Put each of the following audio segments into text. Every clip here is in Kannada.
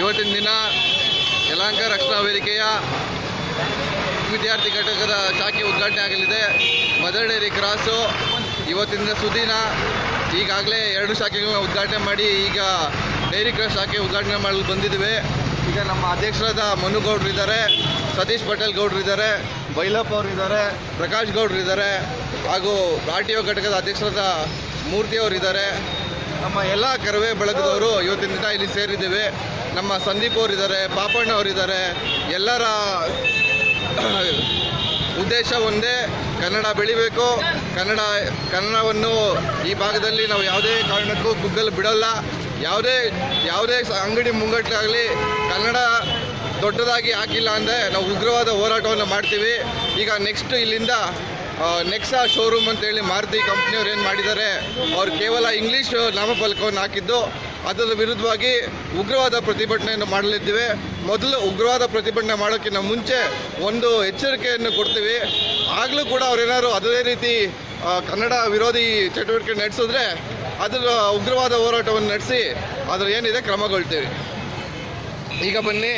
ಇವತ್ತಿನ ದಿನ ಯಲಹಂಕ ರಕ್ಷಣಾ ವೇದಿಕೆಯ ವಿದ್ಯಾರ್ಥಿ ಘಟಕದ ಶಾಖೆ ಉದ್ಘಾಟನೆ ಆಗಲಿದೆ. ಮದರ್ ಡೈರಿ ಕ್ರಾಸು ಇವತ್ತಿನ ಸುದಿನ. ಈಗಾಗಲೇ ಎರಡು ಶಾಖೆಗಳನ್ನ ಉದ್ಘಾಟನೆ ಮಾಡಿ ಈಗ ಡೈರಿ ಕ್ರಾಸ್ ಶಾಖೆ ಉದ್ಘಾಟನೆ ಮಾಡಲು ಬಂದಿದ್ದೇವೆ. ಈಗ ನಮ್ಮ ಅಧ್ಯಕ್ಷರಾದ ಮನು ಗೌಡ್ರು ಇದ್ದಾರೆ, ಸತೀಶ್ ಪಟೇಲ್ ಗೌಡ್ರು ಇದ್ದಾರೆ, ಬೈಲಪ್ಪ ಅವರು ಇದ್ದಾರೆ, ಪ್ರಕಾಶ್ ಗೌಡ್ರು ಇದ್ದಾರೆ, ಹಾಗೂ ಆರ್ ಟಿ ಘಟಕದ ಅಧ್ಯಕ್ಷರಾದ ಮೂರ್ತಿ ಅವರು ಇದ್ದಾರೆ. ನಮ್ಮ ಎಲ್ಲ ಕರವೇ ಬಳಗದವರು ಇವತ್ತಿನ ದಿನ ಇಲ್ಲಿ ಸೇರಿದ್ದೇವೆ. ನಮ್ಮ ಸಂದೀಪ್ ಅವರು ಇದ್ದಾರೆ ಪಾಪಣ್ಣ ಅವರಿದ್ದಾರೆ. ಎಲ್ಲರ ಉದ್ದೇಶ ಒಂದೇ, ಕನ್ನಡ ಬೆಳಿಬೇಕು. ಕನ್ನಡ, ಕನ್ನಡವನ್ನು ಈ ಭಾಗದಲ್ಲಿ ನಾವು ಯಾವುದೇ ಕಾರಣಕ್ಕೂ ಕುಗ್ಗಲು ಬಿಡಲ್ಲ. ಯಾವುದೇ ಯಾವುದೇ ಅಂಗಡಿ ಮುಂಗಟ್ಟಾಗಲಿ ಕನ್ನಡ ದೊಡ್ಡದಾಗಿ ಹಾಕಿಲ್ಲ ಅಂದರೆ ನಾವು ಉಗ್ರವಾದ ಹೋರಾಟವನ್ನು ಮಾಡ್ತೀವಿ. ಈಗ ನೆಕ್ಸ್ಟ್ ಇಲ್ಲಿಂದ ನೆಕ್ಸಾ ಶೋರೂಮ್ ಅಂತೇಳಿ ಮಾರುತಿ ಕಂಪ್ನಿಯವ್ರು ಏನು ಮಾಡಿದ್ದಾರೆ, ಅವ್ರು ಕೇವಲ ಇಂಗ್ಲೀಷ್ ನಾಮಫಲಕವನ್ನು ಹಾಕಿದ್ದು, ಅದರ ವಿರುದ್ಧವಾಗಿ ಉಗ್ರವಾದ ಪ್ರತಿಭಟನೆಯನ್ನು ಮಾಡಲಿದ್ದೇವೆ. ಮೊದಲು ಉಗ್ರವಾದ ಪ್ರತಿಭಟನೆ ಮಾಡೋಕ್ಕಿಂತ ಮುಂಚೆ ಒಂದು ಎಚ್ಚರಿಕೆಯನ್ನು ಕೊಡ್ತೀವಿ. ಆಗಲೂ ಕೂಡ ಅವರೇನಾದ್ರು ಅದೇ ರೀತಿ ಕನ್ನಡ ವಿರೋಧಿ ಚಟುವಟಿಕೆ ನಡೆಸಿದ್ರೆ ಅದರ ಉಗ್ರವಾದ ಹೋರಾಟವನ್ನು ನಡೆಸಿ ಅದರ ಏನಿದೆ ಕ್ರಮಗೊಳ್ತೀವಿ. ಈಗ ಬನ್ನಿ,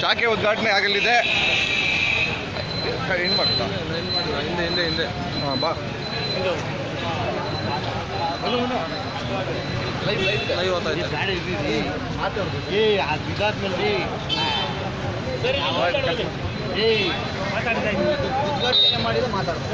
ಶಾಖೆ ಉದ್ಘಾಟನೆ ಆಗಲಿದೆ. ಏನು ಮಾಡ್ತಾ? ಹಿಂದೆ ಹಿಂದೆ ಹಿಂದೆ ಹಾಂ ಬಾ ಲೈವ್ ಹೋಗ್ತಾ ಇದೆ ಏ ಇದಾದ್ಮೇಲೆ ಏ ಉದ್ಘಾಟನೆ ಮಾಡಿದ್ರೆ ಮಾತಾಡ್ತಾರೆ